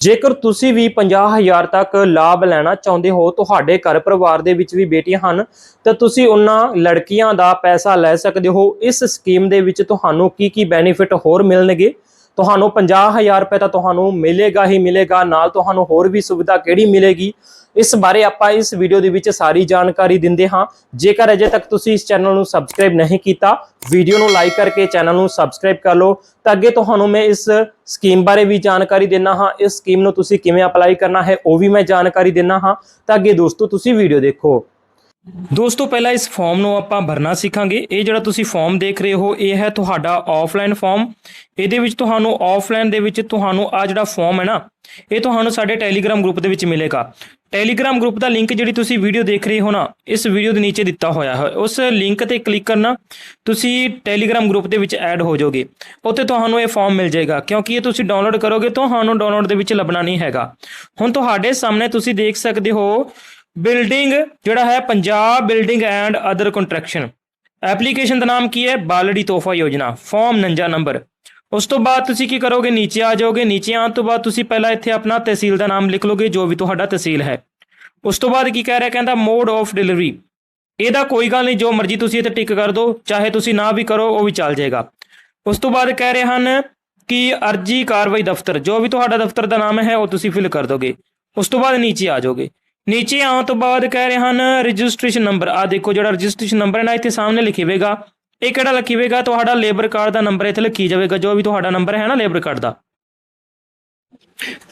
ਜੇਕਰ ਤੁਸੀਂ ਵੀ 50000 ਤੱਕ ਲਾਭ ਲੈਣਾ ਚਾਹੁੰਦੇ ਹੋ, ਤੁਹਾਡੇ ਘਰ ਪਰਿਵਾਰ ਦੇ ਵਿੱਚ ਵੀ ਬੇਟੀਆਂ ਹਨ, ਤਾਂ ਤੁਸੀਂ ਉਹਨਾਂ ਲੜਕੀਆਂ ਦਾ ਪੈਸਾ ਲੈ ਸਕਦੇ ਹੋ। ਇਸ ਸਕੀਮ ਦੇ ਵਿੱਚ ਤੁਹਾਨੂੰ ਕੀ ਕੀ ਬੈਨੀਫਿਟ ਹੋਰ ਮਿਲਣਗੇ? ਤੁਹਾਨੂੰ 50000 ਰੁਪਏ ਤਾਂ ਤੁਹਾਨੂੰ ਮਿਲੇਗਾ ਹੀ ਮਿਲੇਗਾ, ਨਾਲ ਤੁਹਾਨੂੰ ਹੋਰ ਵੀ ਸੁਵਿਧਾ ਕਿਹੜੀ ਮਿਲੇਗੀ? ਇਸ ਬਾਰੇ ਆਪਾਂ ਇਸ ਵੀਡੀਓ ਦੇ ਵਿੱਚ ਸਾਰੀ ਜਾਣਕਾਰੀ ਦਿੰਦੇ ਹਾਂ। ਜੇਕਰ ਅਜੇ ਤੱਕ ਤੁਸੀਂ ਇਸ ਚੈਨਲ ਨੂੰ ਸਬਸਕ੍ਰਾਈਬ ਨਹੀਂ ਕੀਤਾ ਵੀਡੀਓ ਨੂੰ ਲਾਈਕ ਕਰਕੇ ਚੈਨਲ ਨੂੰ ਸਬਸਕ੍ਰਾਈਬ ਕਰ ਲਓ। ਤਾਂ ਅੱਗੇ ਤੁਹਾਨੂੰ ਮੈਂ ਇਸ ਸਕੀਮ ਬਾਰੇ ਵੀ ਜਾਣਕਾਰੀ ਦੇਣਾ ਹਾਂ। ਇਸ ਸਕੀਮ ਨੂੰ ਤੁਸੀਂ ਕਿਵੇਂ ਅਪਲਾਈ ਕਰਨਾ ਹੈ, ਉਹ ਵੀ ਮੈਂ ਜਾਣਕਾਰੀ ਦੇਣਾ ਹਾਂ। ਤਾਂ ਅੱਗੇ ਦੋਸਤੋ, ਤੁਸੀਂ ਵੀਡੀਓ ਦੇਖੋ। ਦੋਸਤੋ, ਪਹਿਲਾਂ ਇਸ ਫਾਰਮ ਨੂੰ ਆਪਾਂ ਭਰਨਾ ਸਿੱਖਾਂਗੇ। ਇਹ ਜਿਹੜਾ ਤੁਸੀਂ ਫਾਰਮ ਦੇਖ ਰਹੇ ਹੋ, ਇਹ ਹੈ ਤੁਹਾਡਾ ਆਫਲਾਈਨ ਫਾਰਮ ਇਹਦੇ ਵਿੱਚ ਤੁਹਾਨੂੰ ਆਫਲਾਈਨ ਦੇ ਵਿੱਚ ਤੁਹਾਨੂੰ ਆ ਜਿਹੜਾ ਫਾਰਮ ਹੈ ਨਾ, ਇਹ ਤੁਹਾਨੂੰ ਸਾਡੇ ਟੈਲੀਗ੍ਰਾਮ ਗਰੁੱਪ ਦੇ ਵਿੱਚ ਮਿਲੇਗਾ। ਟੈਲੀਗ੍ਰਾਮ ਗਰੁੱਪ ਦਾ ਲਿੰਕ ਜਿਹੜੀ ਤੁਸੀਂ ਵੀਡੀਓ ਦੇਖ ਰਹੇ ਹੋ ਨਾ, ਇਸ ਵੀਡੀਓ ਦੇ ਨੀਚੇ ਦਿੱਤਾ ਹੋਇਆ ਹੈ। ਉਸ ਲਿੰਕ ਤੇ ਕਲਿੱਕ ਕਰਨਾ, ਤੁਸੀਂ ਟੈਲੀਗ੍ਰਾਮ ਗਰੁੱਪ ਦੇ ਵਿੱਚ ਐਡ ਹੋ ਜਾਓਗੇ। ਉੱਥੇ ਤੁਹਾਨੂੰ ਇਹ ਫਾਰਮ ਮਿਲ ਜਾਏਗਾ, ਕਿਉਂਕਿ ਇਹ ਤੁਸੀਂ ਡਾਊਨਲੋਡ ਕਰੋਗੇ, ਤੁਹਾਨੂੰ ਡਾਊਨਲੋਡ ਦੇ ਵਿੱਚ ਲੱਭਣਾ ਨਹੀਂ ਹੈਗਾ। ਹੁਣ ਤੁਹਾਡੇ ਸਾਹਮਣੇ ਤੁਸੀਂ ਦੇਖ ਸਕਦੇ ਹੋ ਬਿਲਡਿੰਗ ਜਿਹੜਾ ਹੈ Punjab building and other construction. Application ਦਾ ਨਾਮ ਕੀ ਹੈ? ਬਾਲੜੀ ਤੋਹਫਾ ਯੋਜਨਾ, ਫਾਰਮ ਨੰਜਾ ਨੰਬਰ। ਉਸ ਤੋਂ ਬਾਅਦ ਤੁਸੀਂ ਕੀ ਕਰੋਗੇ? ਨੀਚੇ ਆ ਜਾਓਗੇ। ਨੀਚੇ ਆਉਣ ਤੋਂ ਬਾਅਦ ਤੁਸੀਂ ਪਹਿਲਾਂ ਇੱਥੇ ਆਪਣਾ ਤਹਿਸੀਲ ਦਾ ਨਾਮ ਲਿਖ ਲਓਗੇ, ਜੋ ਵੀ ਤੁਹਾਡਾ ਤਹਿਸੀਲ ਹੈ। ਉਸ ਤੋਂ ਬਾਅਦ ਕੀ ਕਹਿ ਰਿਹਾ? ਕਹਿੰਦਾ ਮੋਡ ਆਫ ਡਿਲੀਵਰੀ। ਇਹਦਾ ਕੋਈ ਗੱਲ ਨਹੀਂ, ਜੋ ਮਰਜ਼ੀ ਤੁਸੀਂ ਇੱਥੇ ਟਿਕ ਕਰ ਦਿਓ ਚਾਹੇ ਤੁਸੀਂ ਨਾ ਵੀ ਕਰੋ, ਉਹ ਵੀ ਚੱਲ ਜਾਏਗਾ। ਉਸ ਤੋਂ ਬਾਅਦ ਕਹਿ ਰਹੇ ਹਨ ਕਿ ਅਰਜੀ ਕਾਰਵਾਈ ਦਫ਼ਤਰ, ਜੋ ਵੀ ਤੁਹਾਡਾ ਦਫ਼ਤਰ ਦਾ ਨਾਮ ਹੈ, ਉਹ ਤੁਸੀਂ ਫਿਲ ਕਰ ਦੋਗੇ। ਉਸ ਤੋਂ ਬਾਅਦ ਨੀਚੇ ਆ ਜਾਓਗੇ। ਨੀਚੇ ਆਉਣ ਤੋਂ ਬਾਅਦ ਕਹਿ ਰਹੇ ਹਨ ਰਜਿਸਟ੍ਰੇਸ਼ਨ ਨੰਬਰ ਆ ਦੇਖੋ ਜਿਹੜਾ ਰਜਿਸਟ੍ਰੇਸ਼ਨ ਨੰਬਰ ਹੈ ਨਾ, ਇੱਥੇ ਸਾਹਮਣੇ ਲਿਖੀ ਹੋਵੇਗਾ ਇਹ ਕਿਹੜਾ ਲਿਖੀ ਹੋਵੇਗਾ ਤੁਹਾਡਾ ਲੇਬਰ ਕਾਰਡ ਦਾ ਨੰਬਰ ਇੱਥੇ ਲਿਖੀ ਜਾਵੇਗਾ, ਜੋ ਵੀ ਤੁਹਾਡਾ ਨੰਬਰ ਹੈ ਨਾ ਲੇਬਰ ਕਾਰਡ ਦਾ।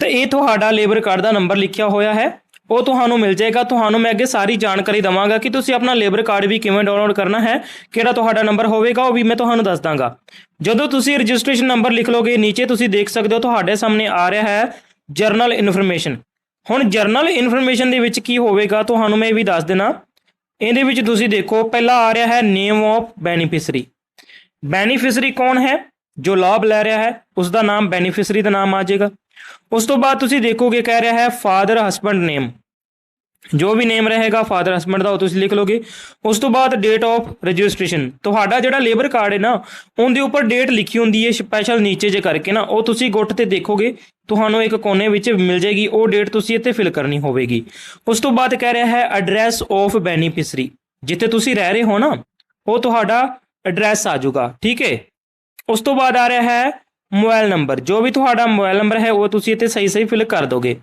ਤੇ ਇਹ ਤੁਹਾਡਾ ਲੇਬਰ ਕਾਰਡ ਦਾ ਨੰਬਰ ਲਿਖਿਆ ਹੋਇਆ ਹੈ। ਉਹ ਤੁਹਾਨੂੰ ਮਿਲ ਜਾਏਗਾ। ਤੁਹਾਨੂੰ ਮੈਂ ਅੱਗੇ ਸਾਰੀ ਜਾਣਕਾਰੀ ਦਵਾਂਗਾ ਕਿ ਤੁਸੀਂ ਆਪਣਾ ਲੇਬਰ ਕਾਰਡ ਵੀ ਕਿਵੇਂ ਡਾਊਨਲੋਡ ਕਰਨਾ ਹੈ, ਕਿਹੜਾ ਤੁਹਾਡਾ ਨੰਬਰ ਹੋਵੇਗਾ, ਉਹ ਵੀ ਮੈਂ ਤੁਹਾਨੂੰ ਦੱਸ ਦਾਂਗਾ। ਜਦੋਂ ਤੁਸੀਂ ਰਜਿਸਟ੍ਰੇਸ਼ਨ ਨੰਬਰ ਲਿਖ ਲੋਗੇ ਨੀਚੇ ਤੁਸੀਂ ਦੇਖ ਸਕਦੇ ਹੋ, ਤੁਹਾਡੇ ਸਾਹਮਣੇ ਆ ਰਿਹਾ ਹੈ ਜਰਨਲ ਇਨਫੋਰਮੇਸ਼ਨ ਹੁਣ ਜਰਨਲ ਇਨਫੋਰਮੇਸ਼ਨ ਦੇ ਵਿੱਚ ਕੀ ਹੋਵੇਗਾ, ਤੁਹਾਨੂੰ ਮੈਂ ਇਹ ਵੀ ਦੱਸ ਦੇਣਾ ਇਹਦੇ ਵਿੱਚ ਤੁਸੀਂ ਦੇਖੋ, ਪਹਿਲਾ ਆ ਰਿਹਾ ਹੈ ਨੇਮ ਆਫ ਬੈਨੀਫੀਸ਼ਰੀ ਬੈਨੀਫੀਸ਼ਰੀ ਕੌਣ ਹੈ? ਜੋ ਲਾਭ ਲੈ ਰਿਹਾ ਹੈ ਉਸ ਦਾ ਨਾਮ ਬੈਨੀਫੀਸ਼ਰੀ ਦਾ ਨਾਮ ਆ ਜਾਏਗਾ। ਉਸ ਤੋਂ ਬਾਅਦ ਤੁਸੀਂ ਦੇਖੋਗੇ, ਕਹਿ ਰਿਹਾ ਹੈ ਫਾਦਰ ਹਸਬੰਡ ਨੇਮ ਜੋ ਵੀ ਨੇਮ ਰਹੇਗਾ ਫਾਦਰ ਹਸਬੰਡ ਦਾ ਉਹ ਤੁਸੀਂ ਲਿਖ ਲੋਗੇ ਉਸ ਤੋਂ ਬਾਅਦ ਡੇਟ ਆਫ ਰਜਿਸਟ੍ਰੇਸ਼ਨ ਤੁਹਾਡਾ ਜਿਹੜਾ ਲੇਬਰ ਕਾਰਡ ਹੈ ਨਾ, ਉਹਦੇ ਉੱਪਰ ਡੇਟ ਲਿਖੀ ਹੁੰਦੀ ਹੈ ਸਪੈਸ਼ਲ ਨੀਚੇ ਜੇ ਕਰਕੇ ਨਾ, ਉਹ ਤੁਸੀਂ ਗੁੱਟ ਤੇ ਦੇਖੋਗੇ, ਤੁਹਾਨੂੰ ਇੱਕ ਕੋਨੇ ਵਿੱਚ ਮਿਲ ਜਾਏਗੀ, ਉਹ ਡੇਟ ਤੁਸੀਂ ਇੱਥੇ ਫਿਲ ਕਰਨੀ ਹੋਵੇਗੀ। ਉਸ ਤੋਂ ਬਾਅਦ ਕਹਿ ਰਿਹਾ ਹੈ ਐਡਰੈਸ ਆਫ ਬੈਨੀਫੀਸ਼ਰੀ ਜਿੱਥੇ ਤੁਸੀਂ ਰਹਿ ਰਹੇ ਹੋ ਨਾ, ਉਹ ਤੁਹਾਡਾ ਐਡਰੈਸ ਆ ਜਾਊਗਾ, ਠੀਕ ਹੈ? ਉਸ ਤੋਂ ਬਾਅਦ ਆ ਰਿਹਾ ਹੈ ਮੋਬਾਈਲ ਨੰਬਰ, ਜੋ ਵੀ ਤੁਹਾਡਾ ਮੋਬਾਈਲ ਨੰਬਰ ਹੈ, ਉਹ ਤੁਸੀਂ ਇੱਥੇ ਸਹੀ ਸਹੀ ਫਿਲ ਕਰ ਦੋਗੇ।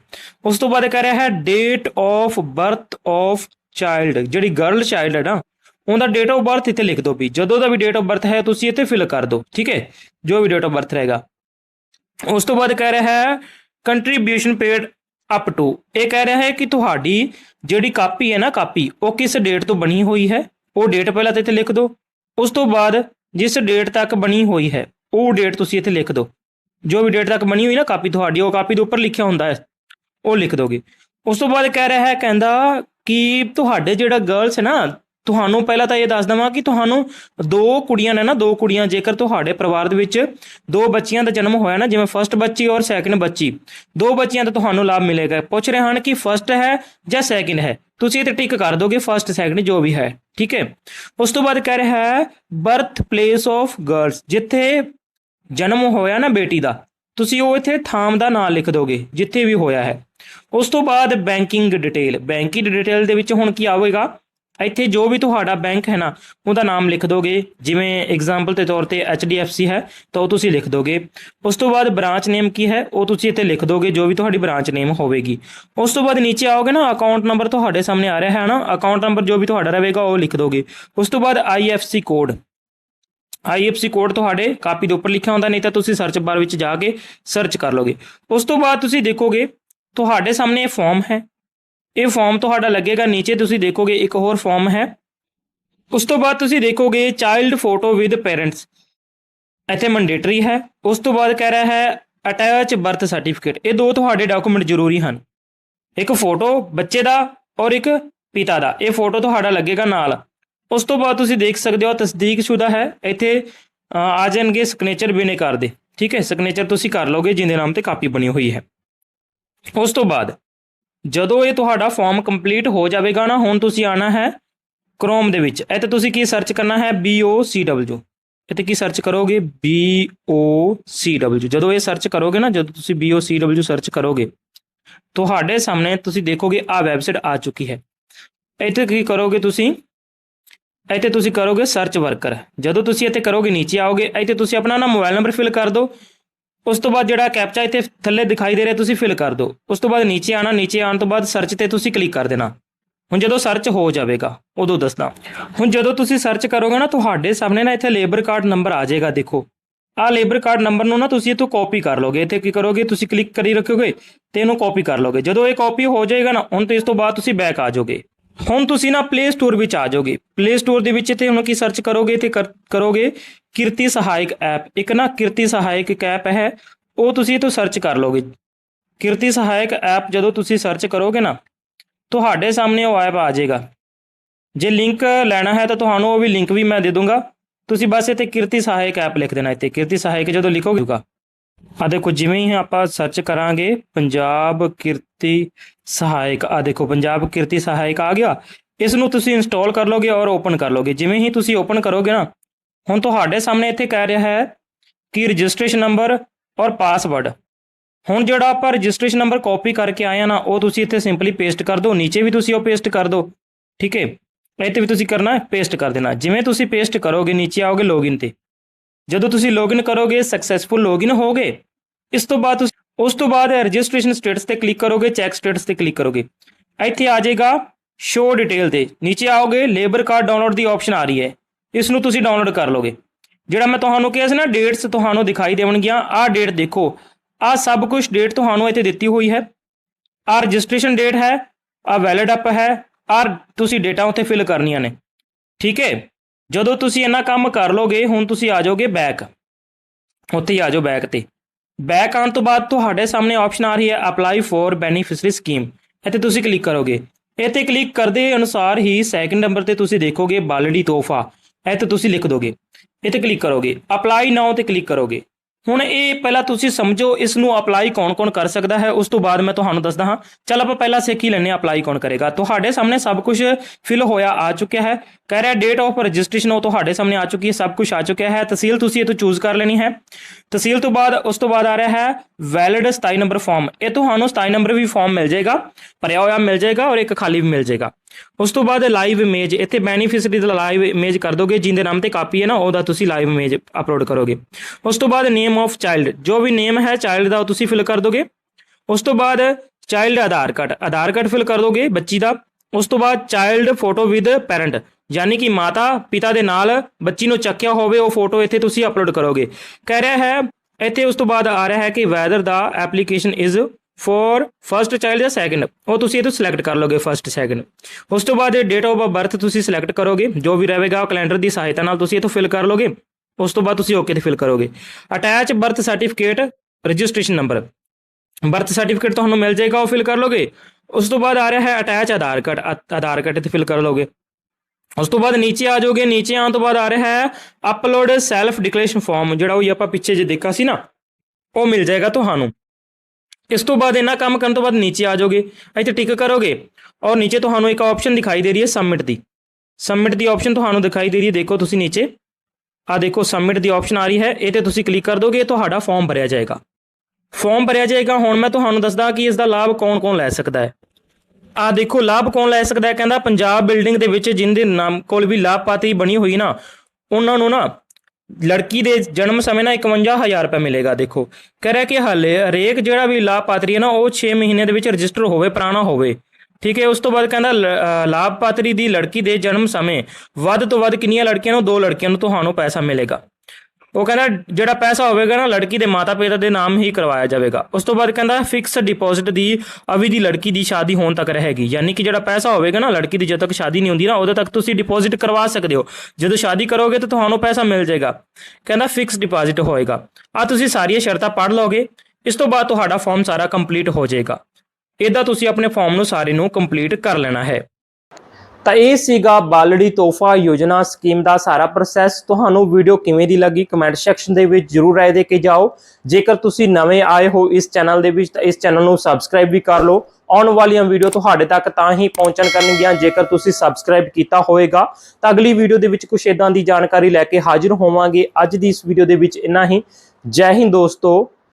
ਉਸ ਤੋਂ ਬਾਅਦ ਕਹਿ ਰਿਹਾ ਹੈ date of birth of child ਜਿਹੜੀ ਗਰਲ ਚਾਈਲਡ ਹੈ ਨਾ, ਉਹਦਾ ਡੇਟ ਆਫ ਬਰਥ ਇੱਥੇ ਲਿਖ ਦਿਓ ਵੀ। ਜਦੋਂ ਦਾ ਵੀ ਡੇਟ ਆਫ ਬਰਥ ਹੈ, ਤੁਸੀਂ ਇੱਥੇ ਫਿਲ ਕਰ ਦਿਓ ਠੀਕ ਹੈ? ਜੋ ਵੀ ਡੇਟ ਆਫ ਬਰਥ ਰਹੇਗਾ। ਉਸ ਤੋਂ ਬਾਅਦ ਕਹਿ ਰਿਹਾ ਹੈ ਕੰਟਰੀਬਿਊਸ਼ਨ ਪੇਡ ਅਪ ਟੂ ਇਹ ਕਹਿ ਰਿਹਾ ਹੈ ਕਿ ਤੁਹਾਡੀ ਜਿਹੜੀ ਕਾਪੀ ਹੈ ਨਾ, ਕਾਪੀ, ਉਹ ਕਿਸ ਡੇਟ ਤੋਂ ਬਣੀ ਹੋਈ ਹੈ? ਉਹ ਡੇਟ ਪਹਿਲਾਂ ਤੇ ਇੱਥੇ ਲਿਖ ਦਿਓ ਉਸ ਤੋਂ ਬਾਅਦ ਜਿਸ ਡੇਟ ਤੱਕ ਬਣੀ ਹੋਈ ਹੈ ਉਹ ਡੇਟ ਤੁਸੀਂ ਇੱਥੇ ਲਿਖ ਦਿਓ। ਜੋ ਵੀ ਡੇਟ ਤੱਕ ਬਣੀ ਹੋਈ ਨਾ ਕਾਪੀ ਤੁਹਾਡੀ, ਉਹ ਕਾਪੀ ਦੇ ਉੱਪਰ ਲਿਖਿਆ ਹੁੰਦਾ ਹੈ। ਉਹ ਲਿਖ ਦੋਗੇ। ਉਸ ਤੋਂ ਬਾਅਦ ਕਹਿ ਰਿਹਾ ਹੈ, ਕਹਿੰਦਾ ਕਿ ਤੁਹਾਡੇ ਜਿਹੜਾ ਗਰਲਸ ਹੈ ਨਾ, ਤੁਹਾਨੂੰ ਪਹਿਲਾਂ ਤਾਂ ਇਹ ਦੱਸ ਦਵਾਂ ਕਿ ਤੁਹਾਨੂੰ ਦੋ ਕੁੜੀਆਂ ਨੇ ਨਾ, ਦੋ ਕੁੜੀਆਂ, ਜੇਕਰ ਤੁਹਾਡੇ ਪਰਿਵਾਰ ਦੇ ਵਿੱਚ ਦੋ ਬੱਚੀਆਂ ਦਾ ਜਨਮ ਹੋਇਆ ਨਾ, ਜਿਵੇਂ ਫਰਸਟ ਬੱਚੀ ਔਰ ਸੈਕਿੰਡ ਬੱਚੀ, ਦੋ ਬੱਚੀਆਂ ਦਾ ਤੁਹਾਨੂੰ ਲਾਭ ਮਿਲੇਗਾ। ਪੁੱਛ ਰਹੇ ਹਨ ਕਿ ਫਰਸਟ ਹੈ ਜਾਂ ਸੈਕਿੰਡ ਹੈ। ਤੁਸੀਂ ਇਹ ਤੇ ਟਿਕ ਕਰ ਦੋਗੇ ਫਰਸਟ ਸੈਕਿੰਡ ਜੋ ਵੀ ਹੈ। ਠੀਕ ਹੈ? ਉਸ ਤੋਂ ਬਾਅਦ ਕਹਿ ਰਿਹਾ ਹੈ ਬਰਥ ਪਲੇਸ ਆਫ ਗਰਲਸ ਜਿੱਥੇ ਜਨਮ ਹੋਇਆ ਨਾ ਬੇਟੀ ਦਾ, ਤੁਸੀਂ ਉਹ ਇੱਥੇ ਥਾਮ ਦਾ ਨਾਮ ਲਿਖ ਦੋਗੇ, ਜਿੱਥੇ ਵੀ ਹੋਇਆ ਹੈ। ਉਸ ਤੋਂ ਬਾਅਦ ਬੈਂਕਿੰਗ ਡਿਟੇਲ ਬੈਂਕਿੰਗ ਡਿਟੇਲ ਦੇ ਵਿੱਚ ਹੁਣ ਕੀ ਆਵੇਗਾ? ਇੱਥੇ ਜੋ ਵੀ ਤੁਹਾਡਾ ਬੈਂਕ ਹੈ ਨਾ, ਉਹਦਾ ਨਾਮ ਲਿਖ ਦੋਗੇ, ਜਿਵੇਂ ਐਗਜ਼ਾਮਪਲ ਦੇ ਤੌਰ ਤੇ HDFC ਹੈ, ਤਾਂ ਉਹ ਤੁਸੀਂ ਲਿਖ ਦੋਗੇ। ਉਸ ਤੋਂ ਬਾਅਦ ਬ੍ਰਾਂਚ ਨੇਮ ਕੀ ਹੈ, ਉਹ ਤੁਸੀਂ ਇੱਥੇ ਲਿਖ ਦੋਗੇ, ਜੋ ਵੀ ਤੁਹਾਡੀ ਬ੍ਰਾਂਚ ਨੇਮ ਹੋਵੇਗੀ। ਉਸ ਤੋਂ ਬਾਅਦ ਨੀਚੇ ਆਓਗੇ ਨਾ ਅਕਾਊਂਟ ਨੰਬਰ ਤੁਹਾਡੇ ਸਾਹਮਣੇ ਆ ਰਿਹਾ ਹੈ ਨਾ ਅਕਾਊਂਟ ਨੰਬਰ ਜੋ ਵੀ ਤੁਹਾਡਾ ਰਹੇਗਾ, ਉਹ ਲਿਖ ਦੋਗੇ। ਉਸ ਤੋਂ ਬਾਅਦ IFC ਕੋਡ IFC ਕੋਡ ਤੁਹਾਡੇ ਕਾਪੀ ਦੇ ਉੱਪਰ ਲਿਖਿਆ ਹੁੰਦਾ, ਨਹੀਂ ਤਾਂ ਤੁਸੀਂ ਸਰਚ ਬਾਰ ਵਿੱਚ ਜਾ ਕੇ ਸਰਚ ਕਰ ਲੋਗੇ ਉਸ ਤੋਂ ਬਾਅਦ ਤੁਸੀਂ ਦੇਖੋਗੇ, ਤੁਹਾਡੇ ਸਾਹਮਣੇ ਇਹ ਫਾਰਮ ਹੈ। ਇਹ ਫਾਰਮ ਤੁਹਾਡਾ ਲੱਗੇਗਾ, ਨੀਚੇ ਤੁਸੀਂ ਦੇਖੋਗੇ ਇੱਕ ਹੋਰ ਫਾਰਮ ਹੈ। ਉਸ ਤੋਂ ਬਾਅਦ ਤੁਸੀਂ ਦੇਖੋਗੇ ਚਾਈਲਡ ਫੋਟੋ ਵਿਦ ਪੇਰੈਂਟਸ ਇੱਥੇ ਮੈਂਡੇਟਰੀ ਹੈ। ਉਸ ਤੋਂ ਬਾਅਦ ਕਹਿ ਰਿਹਾ ਹੈ ਅਟੈਚ ਬਰਥ ਸਰਟੀਫਿਕੇਟ ਇਹ ਦੋ ਤੁਹਾਡੇ ਡਾਕੂਮੈਂਟ ਜ਼ਰੂਰੀ ਹਨ। ਇੱਕ ਫੋਟੋ ਬੱਚੇ ਦਾ ਔਰ ਇੱਕ ਪਿਤਾ ਦਾ। ਇਹ ਫੋਟੋ ਤੁਹਾਡਾ ਲੱਗੇਗਾ ਨਾਲ। ਉਸ ਤੋਂ ਬਾਅਦ ਤੁਸੀਂ ਦੇਖ ਸਕਦੇ ਹੋ ਤਸਦੀਕਸ਼ੁਦਾ ਹੈ। ਇੱਥੇ ਆ ਜਾਣਗੇ ਸਿਗਨੇਚਰ ਵੀ ਕਰ ਦੇ। ਠੀਕ ਹੈ ਸਿਗਨੇਚਰ ਤੁਸੀਂ ਕਰ ਲਓਗੇ ਜਿਹਦੇ ਨਾਮ ਤੇ ਕਾਪੀ ਬਣੀ ਹੋਈ ਹੈ। ਉਸ ਤੋਂ ਬਾਅਦ, ਜਦੋਂ ਇਹ ਤੁਹਾਡਾ ਫਾਰਮ ਕੰਪਲੀਟ ਹੋ ਜਾਵੇਗਾ ਨਾ, ਹੁਣ ਤੁਸੀਂ ਆਣਾ ਹੈ ਕ੍ਰੋਮ ਦੇ ਵਿੱਚ। ਇੱਥੇ ਤੁਸੀਂ ਕੀ ਸਰਚ ਕਰਨਾ ਹੈ? BOCW ਇੱਥੇ ਕੀ ਸਰਚ ਕਰੋਗੇ? B O C W ਜਦੋਂ ਇਹ ਸਰਚ ਕਰੋਗੇ ਨਾ, ਜਦੋਂ ਤੁਸੀਂ B O C W search ਕਰੋਗੇ, ਤੁਹਾਡੇ ਸਾਹਮਣੇ ਤੁਸੀਂ ਦੇਖੋਗੇ ਆ ਵੈਬਸਾਈਟ ਆ ਚੁੱਕੀ ਹੈ। ਇੱਥੇ ਕੀ ਕਰੋਗੇ ਤੁਸੀਂ? ਇੱਥੇ ਤੁਸੀਂ ਕਰੋਗੇ ਸਰਚ ਵਰਕਰ ਜਦੋਂ ਤੁਸੀਂ ਇੱਥੇ ਕਰੋਗੇ, ਨੀਚੇ ਆਓਗੇ, ਇੱਥੇ ਤੁਸੀਂ ਆਪਣਾ ਨਾ ਮੋਬਾਈਲ ਨੰਬਰ ਫਿਲ ਕਰ ਦਿਓ ਉਸ ਤੋਂ ਬਾਅਦ ਜਿਹੜਾ ਕੈਪਚਾ ਇੱਥੇ ਥੱਲੇ ਦਿਖਾਈ ਦੇ ਰਿਹਾ, ਤੁਸੀਂ ਫਿਲ ਕਰ ਦਿਓ ਉਸ ਤੋਂ ਬਾਅਦ ਨੀਚੇ ਆਣਾ, ਨੀਚੇ ਆਉਣ ਤੋਂ ਬਾਅਦ ਸਰਚ ਤੇ ਤੁਸੀਂ ਕਲਿੱਕ ਕਰ ਦੇਣਾ। ਹੁਣ ਜਦੋਂ ਸਰਚ ਹੋ ਜਾਵੇਗਾ, ਉਦੋਂ ਦੱਸਦਾ। ਹੁਣ ਜਦੋਂ ਤੁਸੀਂ ਸਰਚ ਕਰੋਗੇ ਨਾ, ਤੁਹਾਡੇ ਸਾਹਮਣੇ ਨਾ ਇੱਥੇ ਲੇਬਰ ਕਾਰਡ ਨੰਬਰ ਆ ਜਾਏਗਾ, ਦੇਖੋ। ਆ ਲੇਬਰ ਕਾਰਡ ਨੰਬਰ ਨੂੰ ਨਾ ਤੁਸੀਂ ਇਹ ਕਾਪੀ ਕਰ ਲਓਗੇ। ਇੱਥੇ ਕੀ ਕਰੋਗੇ, ਤੁਸੀਂ ਕਲਿੱਕ ਕਰੀ ਰੱਖੋਗੇ ਤੇ ਇਹਨੂੰ ਕਾਪੀ ਕਰ ਲਓਗੇ। ਜਦੋਂ ਇਹ ਕਾਪੀ ਹੋ ਜਾਏਗਾ ਨਾ, ਹੁਣ ਤੇ ਇਸ ਤੋਂ ਬਾਅਦ ਤੁਸੀਂ ਬੈਕ ਆ ਜਾਓਗੇ। ਹੁਣ ਤੁਸੀਂ ਨਾ ਪਲੇ ਸਟੋਰ ਵਿੱਚ ਆ ਜਾਓਗੇ। ਪਲੇ ਸਟੋਰ ਦੇ ਵਿੱਚ ਤੇ ਹੁਣ ਕੀ ਸਰਚ ਕਰੋਗੇ ਤੇ ਕਰ- ਕਰੋਗੇ ਕਿਰਤੀ ਸਹਾਇਕ ਐਪ ਇੱਕ ਨਾ ਕਿਰਤੀ ਸਹਾਇਕ ਐਪ ਹੈ, ਉਹ ਤੁਸੀਂ ਇਹ ਤੋਂ ਸਰਚ ਕਰ ਲਓਗੇ। ਕਿਰਤੀ ਸਹਾਇਕ ਐਪ ਜਦੋਂ ਤੁਸੀਂ ਸਰਚ ਕਰੋਗੇ ਨਾ, ਤੁਹਾਡੇ ਸਾਹਮਣੇ ਉਹ ਐਪ ਆ ਜਾਏਗਾ। ਜੇ ਲਿੰਕ ਲੈਣਾ ਹੈ ਤਾਂ ਤੁਹਾਨੂੰ ਉਹ ਵੀ ਲਿੰਕ ਵੀ ਮੈਂ ਦੇ ਦੂੰਗਾ। ਤੁਸੀਂ ਬਸ ਇੱਥੇ ਕਿਰਤੀ ਸਹਾਇਕ ਐਪ ਲਿਖ ਦੇਣਾ ਇੱਥੇ। ਕਿਰਤੀ ਸਹਾਇਕ ਜਦੋਂ ਲਿਖੋਗੇ ਆ ਦੇਖੋ, ਜਿਵੇਂ ਹੀ ਆਪਾਂ ਸਰਚ ਕਰਾਂਗੇ, ਪੰਜਾਬ ਕਿਰਤੀ ਸਹਾਇਕ ਆ ਦੇਖੋ, ਪੰਜਾਬ ਕਿਰਤੀ ਸਹਾਇਕ ਆ ਗਿਆ। ਇਸ ਨੂੰ ਤੁਸੀਂ ਇੰਸਟਾਲ ਕਰ ਲਓਗੇ ਔਰ ਓਪਨ ਕਰ ਲਓਗੇ। ਜਿਵੇਂ ਹੀ ਤੁਸੀਂ ਓਪਨ ਕਰੋਗੇ ਨਾ, ਹੁਣ ਤੁਹਾਡੇ ਸਾਹਮਣੇ ਇੱਥੇ ਕਹਿ ਰਿਹਾ ਹੈ ਕਿ ਰਜਿਸਟ੍ਰੇਸ਼ਨ ਨੰਬਰ ਔਰ ਪਾਸਵਰਡ ਹੁਣ ਜਿਹੜਾ ਆਪਾਂ ਰਜਿਸਟ੍ਰੇਸ਼ਨ ਨੰਬਰ ਕਾਪੀ ਕਰਕੇ ਆਏ ਆ ਨਾ, ਉਹ ਤੁਸੀਂ ਇੱਥੇ ਸਿੰਪਲੀ ਪੇਸਟ ਕਰ ਦਿਓ, ਨੀਚੇ ਵੀ ਤੁਸੀਂ ਉਹ ਪੇਸਟ ਕਰ ਦਿਓ, ਠੀਕ ਹੈ? ਇੱਥੇ ਵੀ ਤੁਸੀਂ ਕਰਨਾ ਹੈ ਪੇਸਟ ਕਰ ਦੇਣਾ। ਜਿਵੇਂ ਤੁਸੀਂ ਪੇਸਟ ਕਰੋਗੇ, ਨੀਚੇ ਆਓਗੇ ਲੌਗਇਨ ਤੇ। ਜਦੋਂ ਤੁਸੀਂ ਲੌਗਇਨ ਕਰੋਗੇ ਸਕਸੈਸਫੁਲ ਲੌਗਇਨ ਹੋਗੇ, ਇਸ ਤੋਂ ਬਾਅਦ ਤੁਸੀਂ ਉਸ ਤੋਂ ਬਾਅਦ ਰਜਿਸਟ੍ਰੇਸ਼ਨ ਸਟੇਟਸ ਤੇ ਕਲਿੱਕ ਕਰੋਗੇ ਚੈੱਕ ਸਟੇਟਸ ਤੇ ਕਲਿੱਕ ਕਰੋਗੇ। ਇੱਥੇ ਆ ਜਾਏਗਾ ਸ਼ੋ ਡਿਟੇਲ ਤੇ। ਨੀਚੇ ਆਓਗੇ ਲੇਬਰ ਕਾਰਡ ਡਾਊਨਲੋਡ ਦੀ ਆਪਸ਼ਨ ਆ ਰਹੀ ਹੈ। ਇਸ ਨੂੰ ਤੁਸੀਂ ਡਾਊਨਲੋਡ ਕਰ ਲਓਗੇ ਜਿਹੜਾ ਮੈਂ ਤੁਹਾਨੂੰ ਕਿਹਾ ਸੀ ਨਾ ਡੇਟਸ ਤੁਹਾਨੂੰ ਦਿਖਾਈ ਦੇਵਣਗੀਆਂ ਆਹ ਡੇਟ ਦੇਖੋ। ਆਹ ਸਭ ਕੁਝ ਡੇਟ ਤੁਹਾਨੂੰ ਇੱਥੇ ਦਿੱਤੀ ਹੋਈ ਹੈ। ਆਹ ਰਜਿਸਟ੍ਰੇਸ਼ਨ ਡੇਟ ਹੈ ਆਹ ਵੈਲਿਡ ਅਪ ਹੈ ਆਹ ਤੁਸੀਂ ਡੇਟਾ ਉੱਥੇ ਫਿਲ ਕਰਨੀਆਂ ਨੇ। ਠੀਕ ਹੈ? ਜਦੋਂ ਤੁਸੀਂ ਇੰਨਾ ਕੰਮ ਕਰ ਲੋਗੇ, ਹੁਣ ਤੁਸੀਂ ਆ ਜਾਓਗੇ ਬੈਕ ਉੱਥੇ ਹੀ ਆ ਜਾਓ ਬੈਕ ਤੇ। ਬੈਕ ਆਉਣ ਤੋਂ ਬਾਅਦ ਤੁਹਾਡੇ ਸਾਹਮਣੇ ਆਪਸ਼ਨ ਆ ਰਹੀ ਹੈ ਅਪਲਾਈ ਫॉर ਬੈਨੀਫਿਸ਼ਰੀ ਸਕੀਮ ਇੱਥੇ ਤੁਸੀਂ ਕਲਿੱਕ ਕਰੋਗੇ। ਇੱਥੇ ਕਲਿੱਕ ਕਰਦੇ ਅਨੁਸਾਰ ਹੀ ਸੈਕਿੰਡ ਨੰਬਰ ਤੇ ਤੁਸੀਂ ਦੇਖੋਗੇ ਬਾਲੜੀ ਤੋਹਫਾ। ਇੱਥੇ ਤੁਸੀਂ ਲਿਖ ਦੋਗੇ। ਇੱਥੇ ਕਲਿੱਕ ਕਰੋਗੇ। ਅਪਲਾਈ ਨਾਓ ਤੇ ਕਲਿੱਕ ਕਰੋਗੇ। ਹੁਣ ਇਹ ਪਹਿਲਾਂ ਤੁਸੀਂ ਸਮਝੋ ਇਸ ਨੂੰ ਅਪਲਾਈ ਕੌਣ-ਕੌਣ ਕਰ ਸਕਦਾ ਹੈ, ਉਸ ਤੋਂ ਬਾਅਦ ਮੈਂ ਤੁਹਾਨੂੰ ਦੱਸਦਾ ਹਾਂ। ਚਲ ਆਪਾਂ ਪਹਿਲਾਂ ਸਿੱਖ ਹੀ ਲੈਣੇ ਅਪਲਾਈ ਕੌਣ ਕਰੇਗਾ। ਤੁਹਾਡੇ ਸਾਹਮਣੇ ਸਭ ਕੁਝ ਫਿਲ ਹੋਇਆ ਆ ਚੁੱਕਿਆ ਹੈ। ਕਹਿ ਰਿਹਾ ਡੇਟ ਆਫ ਰਜਿਸਟ੍ਰੇਸ਼ਨ ਉਹ ਤੁਹਾਡੇ ਸਾਹਮਣੇ ਆ ਚੁੱਕੀ ਹੈ, ਸਭ ਕੁਝ ਆ ਚੁੱਕਿਆ ਹੈ। ਤਹਿਸੀਲ ਤੁਸੀਂ ਇਹ ਤੋਂ ਚੂਜ਼ ਕਰ ਲੈਣੀ ਹੈ। ਤਹਿਸੀਲ ਤੋਂ ਬਾਅਦ ਉਸ ਤੋਂ ਬਾਅਦ ਆ ਰਿਹਾ ਹੈ ਵੈਲਿਡ 27 ਨੰਬਰ ਫਾਰਮ ਇਹ ਤੁਹਾਨੂੰ 27 ਨੰਬਰ ਵੀ ਫਾਰਮ ਮਿਲ ਜਾਏਗਾ, ਭਰਿਆ ਹੋਇਆ ਮਿਲ ਜਾਏਗਾ ਔਰ ਇੱਕ ਖਾਲੀ ਵੀ ਮਿਲ ਜਾਏਗਾ। ਉਸ ਤੋਂ ਬਾਅਦ ਲਾਈਵ ਇਮੇਜ ਇੱਥੇ ਬੈਨੀਫਿਸ਼ਰੀ ਦਾ ਲਾਈਵ ਇਮੇਜ ਕਰ ਦੋਗੇ, ਜਿੰਦੇ ਨਾਮ ਤੇ ਕਾਪੀ ਹੈ ਨਾ, ਉਹਦਾ ਤੁਸੀਂ ਲਾਈਵ ਇਮੇਜ ਅਪਲੋਡ ਕਰੋਗੇ। ਉਸ ਤੋਂ ਬਾਅਦ ਨੇਮ ਆਫ ਚਾਈਲਡ ਜੋ ਵੀ ਨੇਮ ਹੈ ਚਾਈਲਡ ਦਾ, ਉਹ ਤੁਸੀਂ ਫਿਲ ਕਰ ਦੋਗੇ। ਉਸ ਤੋਂ ਬਾਅਦ child Aadhaar card Aadhaar card fill ਕਰ ਦੋਗੇ ਬੱਚੀ ਦਾ। ਉਸ ਤੋਂ ਬਾਅਦ ਚਾਈਲਡ ਫੋਟੋ ਵਿਦ ਪੈਰੈਂਟ ਯਾਨੀ ਕਿ ਮਾਤਾ, ਪਿਤਾ ਦੇ ਨਾਲ ਬੱਚੀ ਨੂੰ ਚੱਕਿਆ ਹੋਵੇ, ਉਹ ਫੋਟੋ ਇੱਥੇ ਤੁਸੀਂ ਅਪਲੋਡ ਕਰੋਗੇ। ਕਹਿ ਰਿਹਾ ਹੈ, ਇੱਥੇ ਉਸ ਤੋਂ ਬਾਅਦ ਆ ਰਿਹਾ ਹੈ ਕਿ whether the application is for first child ਜਾਂ ਸੈਕਿੰਡ ਉਹ ਤੁਸੀਂ ਇਹ ਤੋਂ ਸਿਲੈਕਟ ਕਰ ਲਓਗੇ ਫਰਸਟ ਸੈਕਿੰਡ ਉਸ ਤੋਂ ਬਾਅਦ ਡੇਟ ਆਫ ਬਰਥ ਤੁਸੀਂ ਸਿਲੈਕਟ ਕਰੋਗੇ, ਜੋ ਵੀ ਰਹੇਗਾ ਉਹ ਕੈਲੰਡਰ ਦੀ ਸਹਾਇਤਾ ਨਾਲ ਤੁਸੀਂ ਇਹ ਤੋਂ ਫਿਲ ਕਰ ਲਓਗੇ। ਉਸ ਤੋਂ ਬਾਅਦ ਤੁਸੀਂ ਓਕੇ ਤੇ ਫਿਲ ਕਰੋਗੇ। Attach birth certificate registration number birth certificate ਤੁਹਾਨੂੰ ਮਿਲ ਜਾਏਗਾ, ਉਹ ਫਿਲ ਕਰ ਲਓਗੇ। ਉਸ ਤੋਂ ਬਾਅਦ ਆ ਰਿਹਾ ਹੈ ਅਟੈਚ ਆਧਾਰ ਕਾਰਡ ਅ- ਆਧਾਰ ਕਾਰਡ ਤੇ ਫਿਲ ਕਰ ਲਓਗੇ। ਉਸ ਤੋਂ ਬਾਅਦ ਨੀਚੇ ਆ ਜਾਓਗੇ, ਨੀਚੇ ਆਉਣ ਤੋਂ ਬਾਅਦ ਆ ਰਿਹਾ ਹੈ ਅਪਲੋਡ ਸੈਲਫ ਡਿਕਲੇਰੇਸ਼ਨ ਫਾਰਮ ਜਿਹੜਾ ਉਹ ਆਪਾਂ ਪਿੱਛੇ ਜੇ ਦੇਖਿਆ ਸੀ ਨਾ, ਉਹ ਮਿਲ ਜਾਏਗਾ ਤੁਹਾਨੂੰ। ਇਸ ਤੋਂ ਬਾਅਦ ਇਹਨਾਂ ਕੰਮ ਕਰਨ ਤੋਂ ਬਾਅਦ ਨੀਚੇ ਆ ਜਾਓਗੇ ਇੱਥੇ ਟਿਕ ਕਰੋਗੇ ਔਰ ਨੀਚੇ ਤੁਹਾਨੂੰ ਇੱਕ ਆਪਸ਼ਨ ਦਿਖਾਈ ਦੇ ਰਹੀ ਹੈ ਸਬਮਿਟ ਦੀ। ਸਬਮਿਟ ਦੀ ਆਪਸ਼ਨ ਤੁਹਾਨੂੰ ਦਿਖਾਈ ਦੇ ਰਹੀ ਹੈ, ਦੇਖੋ ਤੁਸੀਂ ਨੀਚੇ। ਆ ਦੇਖੋ ਸਬਮਿਟ ਦੀ ਆਪਸ਼ਨ ਆ ਰਹੀ ਹੈ, ਇਹ ਤੇ ਤੁਸੀਂ ਕਲਿੱਕ ਕਰ ਦੋਗੇ ਤੁਹਾਡਾ ਫਾਰਮ ਭਰਿਆ ਜਾਏਗਾ। ਫਾਰਮ ਭਰਿਆ ਜਾਏਗਾ, ਹੁਣ ਮੈਂ ਤੁਹਾਨੂੰ ਦੱਸਦਾ ਕਿ ਇਸ ਦਾ ਲਾਭ ਕੌਣ-ਕੌਣ ਲੈ ਸਕਦਾ ਹੈ। ਆ ਦੇਖੋ, ਲਾਭ ਕੌਣ ਲੈ ਸਕਦਾ ਹੈ? ਕਹਿੰਦਾ ਪੰਜਾਬ ਬਿਲਡਿੰਗ ਦੇ ਵਿੱਚ ਜਿੰਦੇ ਨਾਮ ਕੋਲ ਵੀ ਲਾਭਪਾਤਰੀ ਬਣੀ ਹੋਈ ਨਾ, ਉਹਨਾਂ ਨੂੰ ਨਾ ਲੜਕੀ ਦੇ ਜਨਮ ਸਮੇਂ ਨਾ 51000 ਰੁਪਏ ਮਿਲੇਗਾ, ਦੇਖੋ। ਕਹਿ ਰਿਹਾ ਕਿ ਹਾਲੇ ਹਰੇਕ ਜਿਹੜਾ ਵੀ ਲਾਭਪਾਤਰੀ ਹੈ ਨਾ, ਉਹ 6 ਮਹੀਨੇ ਦੇ ਵਿੱਚ ਰਜਿਸਟਰ ਹੋਵੇ, ਪੁਰਾਣਾ ਹੋਵੇ। ਠੀਕ ਹੈ, ਉਸ ਤੋਂ ਬਾਅਦ ਕਹਿੰਦਾ ਲਾਭਪਾਤਰੀ ਦੀ ਲੜਕੀ ਦੇ ਜਨਮ ਸਮੇਂ ਵੱਧ ਤੋਂ ਵੱਧ ਕਿੰਨੀਆਂ ਲੜਕੀਆਂ ਨੂੰ? ਦੋ ਲੜਕੀਆਂ ਨੂੰ ਤੁਹਾਨੂੰ ਪੈਸਾ ਮਿਲੇਗਾ। ਉਹ ਕਹਿੰਦਾ, ਜਿਹੜਾ ਪੈਸਾ ਹੋਵੇਗਾ ਨਾ, ਲੜਕੀ ਦੇ ਮਾਤਾ ਪਿਤਾ ਦੇ ਨਾਮ ਹੀ ਕਰਵਾਇਆ ਜਾਵੇਗਾ। ਉਸ ਤੋਂ ਬਾਅਦ ਕਹਿੰਦਾ ਫਿਕਸ ਡਿਪੋਜ਼ਿਟ ਦੀ ਅਵੀ ਦੀ ਲੜਕੀ ਦੀ ਸ਼ਾਦੀ ਹੋਣ ਤੱਕ ਰਹੇਗੀ। ਯਾਨੀ ਕਿ ਜਿਹੜਾ ਪੈਸਾ ਹੋਵੇਗਾ ਨਾ, ਲੜਕੀ ਦੀ ਜਦੋਂ ਤੱਕ ਸ਼ਾਦੀ ਨਹੀਂ ਹੁੰਦੀ ਨਾ ਉਦੋਂ ਤੱਕ ਤੁਸੀਂ ਡਿਪੋਜ਼ਿਟ ਕਰਵਾ ਸਕਦੇ ਹੋ। ਜਦੋਂ ਸ਼ਾਦੀ ਕਰੋਗੇ ਤਾਂ ਤੁਹਾਨੂੰ ਪੈਸਾ ਮਿਲ ਜਾਏਗਾ। ਕਹਿੰਦਾ ਫਿਕਸ ਡਿਪੋਜ਼ਿਟ ਹੋਏਗਾ। ਆ ਤੁਸੀਂ ਸਾਰੀਆਂ ਸ਼ਰਤਾਂ ਪੜ੍ਹ ਲਓਗੇ। ਇਸ ਤੋਂ ਬਾਅਦ ਤੁਹਾਡਾ ਫਾਰਮ ਸਾਰਾ ਕੰਪਲੀਟ ਹੋ ਜਾਏਗਾ। ਇਹਦਾ ਤੁਸੀਂ ਆਪਣੇ ਫਾਰਮ ਨੂੰ ਸਾਰੇ ਨੂੰ ਕੰਪਲੀਟ ਕਰ ਲੈਣਾ ਹੈ। ਤਾਂ ਇਹ ਸੀਗਾ ਬਾਲੜੀ ਤੋਹਫਾ ਯੋਜਨਾ ਸਕੀਮ ਦਾ ਸਾਰਾ ਪ੍ਰੋਸੈਸ ਤੁਹਾਨੂੰ ਵੀਡੀਓ ਕਿਵੇਂ ਦੀ ਲੱਗੀ ਕਮੈਂਟ ਸੈਕਸ਼ਨ ਦੇ ਵਿੱਚ ਜਰੂਰ ਰਾਏ ਦੇ ਕੇ ਜਾਓ। ਜੇਕਰ ਤੁਸੀਂ ਨਵੇਂ ਆਏ ਹੋ ਇਸ ਚੈਨਲ ਦੇ ਵਿੱਚ ਤਾਂ ਇਸ ਚੈਨਲ ਨੂੰ ਸਬਸਕ੍ਰਾਈਬ ਵੀ ਕਰ ਲਓ। ਆਉਣ ਵਾਲੀਆਂ ਵੀਡੀਓ ਤੁਹਾਡੇ ਤੱਕ ਤਾਂ ਹੀ ਪਹੁੰਚਣ ਕਰਨਗੀਆਂ। ਜੇਕਰ ਤੁਸੀਂ ਸਬਸਕ੍ਰਾਈਬ ਕੀਤਾ ਹੋਵੇਗਾ ਤਾਂ ਅਗਲੀ ਵੀਡੀਓ ਦੇ ਵਿੱਚ ਕੁਝ ਇਦਾਂ ਦੀ ਜਾਣਕਾਰੀ ਲੈ ਕੇ ਹਾਜ਼ਰ ਹੋਵਾਂਗੇ। ਅੱਜ ਦੀ ਇਸ ਵੀਡੀਓ ਦੇ ਵਿੱਚ ਇੰਨਾ ਹੀ। ਜੈ ਹਿੰਦ ਦੋਸਤੋ।